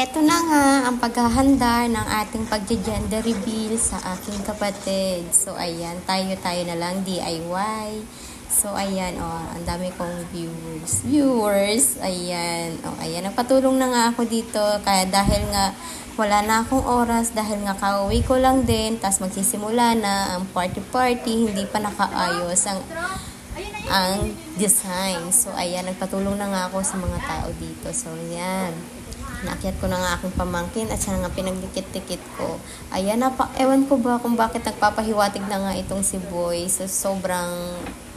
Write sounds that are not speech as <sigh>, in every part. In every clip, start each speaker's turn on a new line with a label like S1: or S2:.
S1: Eto na nga ang paghahanda ng ating pag-gender reveal sa aking kapatid. So, ayan, tayo-tayo na lang, DIY. So, ayan, oh, ang dami kong viewers. Viewers, ayan. Oh, ayan, nagpatulong na nga ako dito. Kaya dahil nga wala na akong oras, dahil nga kauwi ko lang din, tapos magsisimula na ang party-party, hindi pa nakaayos ang ang design. So, ayan, nagpatulong na nga ako sa mga tao dito. So, ayan. Naakyat ko na nga aking pamangkin at siya nga pinagdikit-dikit ko. Ayan na pa, ewan ko ba kung bakit nagpapahiwatig na nga itong si Boy. So, sobrang,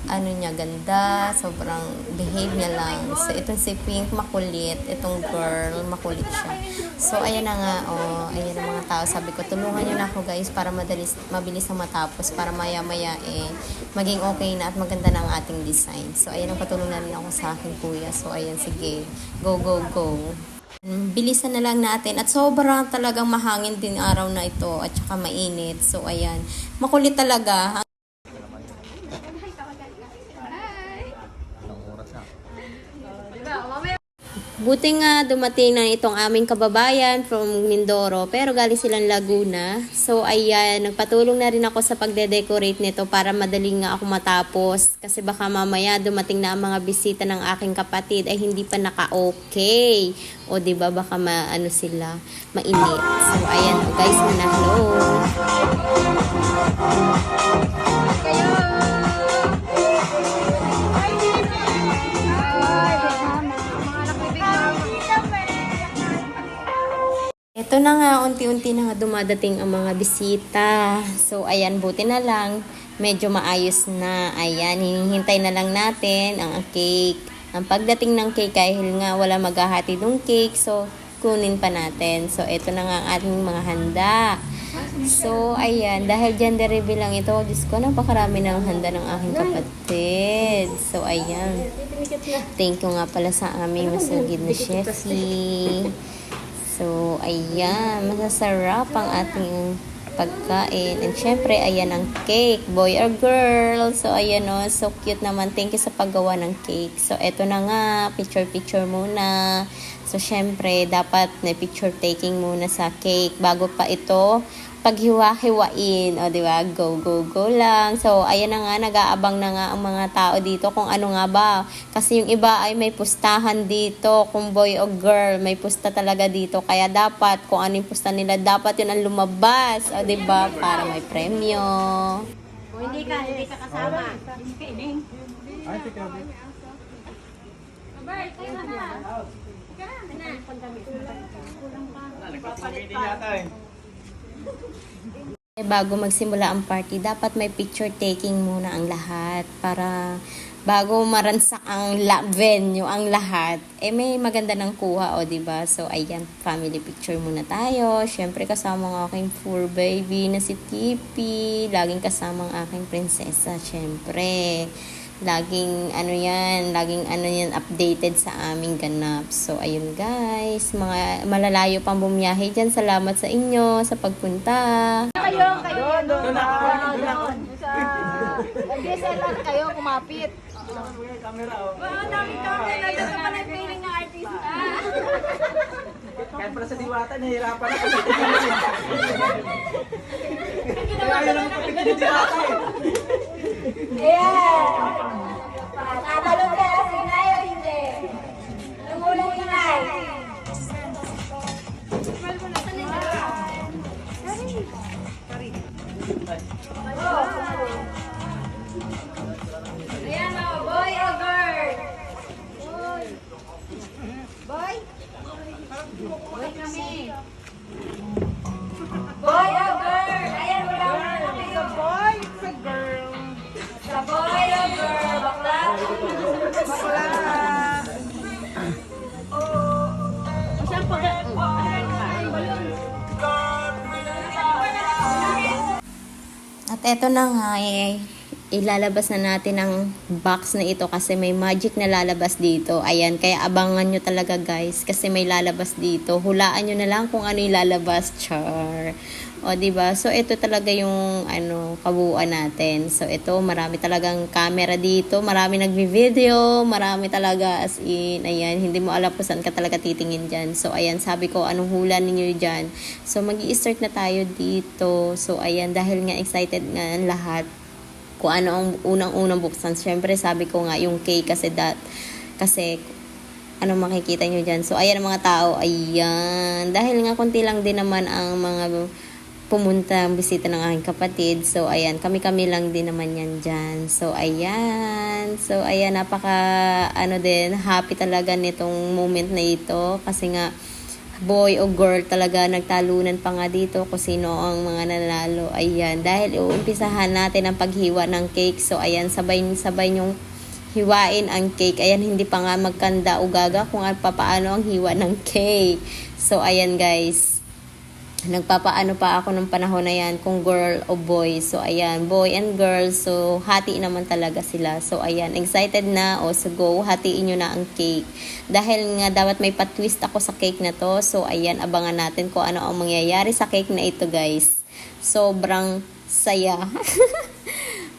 S1: ano niya, ganda. Sobrang behave niya lang. So, itong si Pink, makulit. Itong girl, makulit siya. So, ayan na nga, oh, ayan ang mga tao. Sabi ko, tulungan niyo na ako guys para madalis, mabilis na matapos. Para maya-maya eh, maging okay na at maganda na ang ating design. So, ayan ang patulong na ako sa aking kuya. So, ayan, sige. Go, go, go. Bilisan na lang natin. At sobrang talagang mahangin din araw na ito. At saka mainit. So, ayan. Makulit talaga. Buti nga dumating na itong aming kababayan from Mindoro pero galing silang Laguna. So ayan, nagpatulong na rin ako sa pagde-decorate nito para madaling nga ako matapos. Kasi baka mamaya dumating na ang mga bisita ng aking kapatid ay hindi pa naka-okay. O di ba baka maano sila, mainit. So ayan, guys, na hello. Ito na nga, unti-unti na nga dumadating ang mga bisita. So, ayan, buti na lang. Medyo maayos na. Ayan, hinihintay na lang natin ang cake. Ang pagdating ng cake, kahit nga wala maghahati ng cake, so, kunin pa natin. So, ito na nga ang ating mga handa. So, ayan, dahil gender reveal lang ito, Diyos ko, napakarami ng handa ng aking kapatid. So, ayan. Thank you nga pala sa aming masugid na chefy. So, ayan, masasarap ang ating pagkain. And syempre, ayan ang cake, boy or girl. So, ayan o, so cute naman. Thank you sa paggawa ng cake. So, eto na nga, picture-picture muna. So, syempre, dapat na picture taking muna sa cake bago pa ito paghiwa-hiwain. O, di ba? Go, go, go lang. So, ayan na nga, nag-aabang na nga ang mga tao dito kung ano nga ba. Kasi yung iba ay may pustahan dito, kung boy o girl, may pusta talaga dito. Kaya dapat, kung ano yung pusta nila, dapat yun ang lumabas. O, di ba? Para may premyo.
S2: Kung hindi ka, hindi ka kasama.
S3: Ay, tika. Nagpapamiti yata eh.
S1: Eh, bago magsimula ang party, dapat may picture taking muna ang lahat para bago maransak ang la- venue, ang lahat, eh may maganda ng kuha, o di ba So, ayan, family picture muna tayo. Siyempre, kasama ang aking poor baby na si Tipi. Laging kasama ang aking prinsesa, siyempre. Laging, ano yan, laging, ano yan, updated sa aming ganap. So, ayun guys, mga malalayo pang bumiyahe dyan. Salamat sa inyo, sa pagpunta.
S2: Kayo, kayo. Doon ako. Doon. Sa DSLR kayo, kumapit.
S3: Camera oh.
S2: Ang dami-dami. Nandito pa na yung feeling na artista.
S3: Kahit pala sa diwata, nahihirapan ako. Kaya kapit ni diwata eh.
S2: Ayan. Ayan
S1: eto na nga eh, ilalabas na natin ang box na ito kasi may magic na lalabas dito. Ayan, kaya abangan nyo talaga guys kasi may lalabas dito. Hulaan nyo na lang kung ano yung lalabas, char. O, di ba? So, ito talaga yung ano, kabuuan natin. So, ito, marami talagang camera dito. Marami nagvi-video. Marami talaga as in, ayan, hindi mo alam kung saan ka talaga titingin dyan. So, ayan, sabi ko, anong hula ninyo dyan? So, mag start na tayo dito. So, ayan, dahil nga excited nga lahat kung ano ang unang-unang buksan. Siyempre, sabi ko nga, yung cake kasi that, kasi ano makikita nyo dyan. So, ayan mga tao. Ayan. Dahil nga, konti lang din naman ang mga pumunta bisita ng aking kapatid. So, ayan, kami-kami lang din naman yan dyan. So, ayan. So, ayan, napaka, ano din, happy talaga nitong moment na ito. Kasi nga, boy o girl talaga nagtalunan pa nga dito kung sino ang mga nanalo. Ayan, dahil uumpisahan natin ang paghiwa ng cake. So, ayan, sabay-sabay yung hiwain ang cake. Ayan, hindi pa nga magkanda o gaga kung ano paano ang hiwa ng cake. So, ayan guys nagpapaano pa ako ng panahon na yan kung girl o boy. So, ayan, boy and girl. So, hati naman talaga sila. So, ayan, excited na. O, so go, hatiin nyo na ang cake. Dahil nga, dapat may patwist ako sa cake na to. So, ayan, abangan natin kung ano ang mangyayari sa cake na ito, guys. Sobrang saya. <laughs>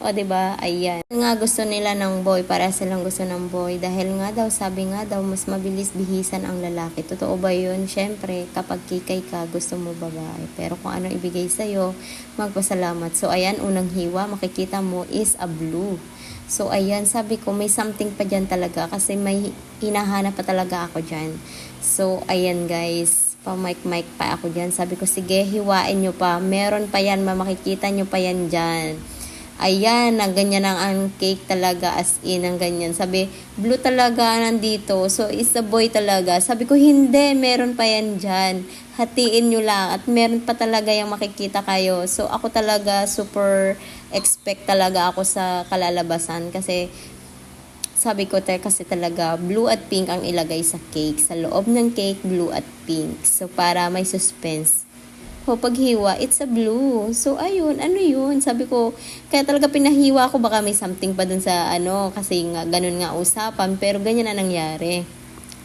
S1: o, di ba Ayan. Nga gusto nila ng boy, para silang gusto ng boy. Dahil nga daw, sabi nga daw, mas mabilis bihisan ang lalaki. Totoo ba yun? Siyempre, kapag kikay ka, gusto mo babae. Pero kung ano ibigay sa'yo, magpasalamat. So, ayan, unang hiwa, makikita mo is a blue. So, ayan, sabi ko, may something pa dyan talaga kasi may hinahanap pa talaga ako dyan. So, ayan guys, pa-mic-mic pa ako dyan. Sabi ko, sige, hiwain nyo pa. Meron pa yan, ma- makikita nyo pa yan dyan. Ayan, ang ganyan ang, ang cake talaga as in, ang ganyan. Sabi, blue talaga nandito. So, is a boy talaga. Sabi ko, hindi, meron pa yan dyan. Hatiin nyo lang. At meron pa talaga yung makikita kayo. So, ako talaga super expect talaga ako sa kalalabasan. Kasi, sabi ko te kasi talaga blue at pink ang ilagay sa cake. Sa loob ng cake, blue at pink. So, para may suspense. O, paghiwa, it's a blue. So, ayun, ano yun? Sabi ko, kaya talaga pinahiwa ko, baka may something pa dun sa ano, kasi nga, ganun nga usapan, pero ganyan na nangyari.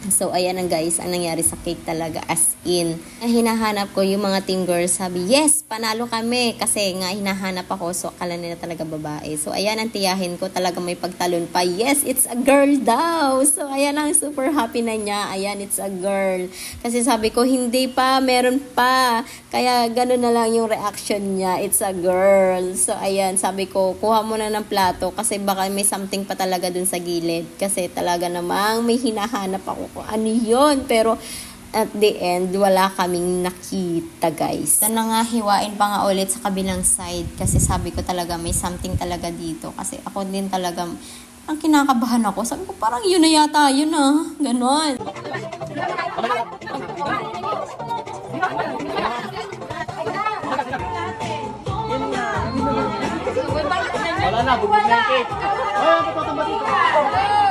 S1: So, ayan ang guys, ang nangyari sa cake talaga as in. Na hinahanap ko yung mga team girls, sabi, yes, panalo kami. Kasi nga, hinahanap ako, so akala nila talaga babae. So, ayan ang tiyahin ko, talaga may pagtalon pa. Yes, it's a girl daw. So, ayan ang super happy na niya. Ayan, it's a girl. Kasi sabi ko, hindi pa, meron pa. Kaya, ganun na lang yung reaction niya. It's a girl. So, ayan, sabi ko, kuha mo na ng plato kasi baka may something pa talaga dun sa gilid. Kasi talaga namang may hinahanap ako kung ano yun. Pero, at the end, wala kaming nakita, guys. Ito na nga, hiwain pa nga ulit sa kabilang side. Kasi sabi ko talaga, may something talaga dito. Kasi ako din talaga, ang kinakabahan ako. Sabi ko, parang yun na yata, yun ah. Ganon.
S3: Wala na, bubog na yung cake. Oh. Dito,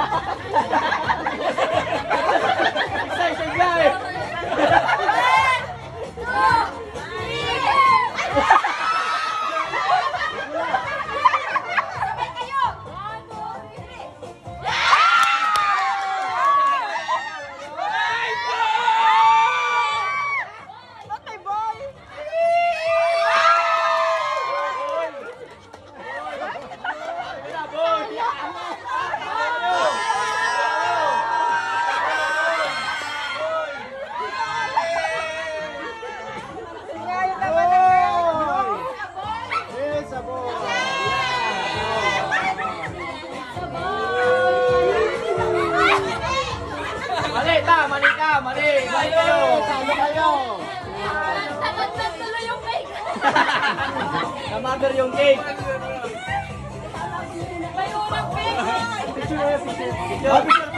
S3: Namagar yung cake. Picture, picture, picture.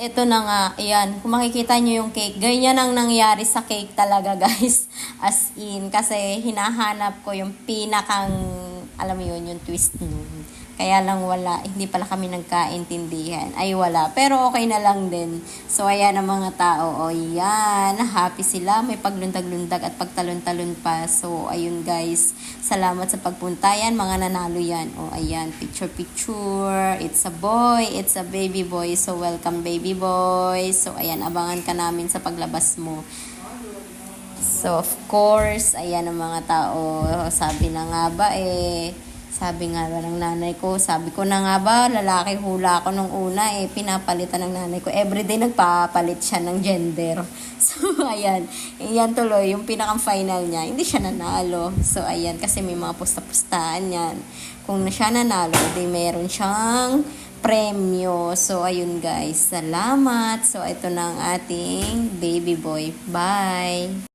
S1: Ito na nga, ayan, kung makikita nyo yung cake, ganyan ang nangyari sa cake talaga <laughs> guys. As in, kasi hinahanap ko yung pinakang, alam mo yun, yung twist nun. Kaya lang wala, hindi pala kami nagkaintindihan. Ay wala, pero okay na lang din. So ayan ang mga tao, o yan, happy sila, may paglundag-lundag at pagtalon-talon pa. So ayun guys, salamat sa pagpunta yan, mga nanalo yan. O ayan, picture-picture, it's a boy, it's a baby boy. So welcome baby boy. So ayan, abangan ka namin sa paglabas mo. So, of course, ayan ang mga tao. Sabi na nga ba eh, sabi nga ba ng nanay ko, sabi ko na nga ba, lalaki hula ako nung una eh, pinapalitan ng nanay ko. Everyday nagpapalit siya ng gender. <laughs> So, ayan. Ayan tuloy, yung pinakang final niya, hindi siya nanalo. So, ayan, kasi may mga pusta-pustahan yan. Kung na siya nanalo, di meron siyang premyo. So, ayun guys. Salamat. So, ito na ang ating baby boy. Bye!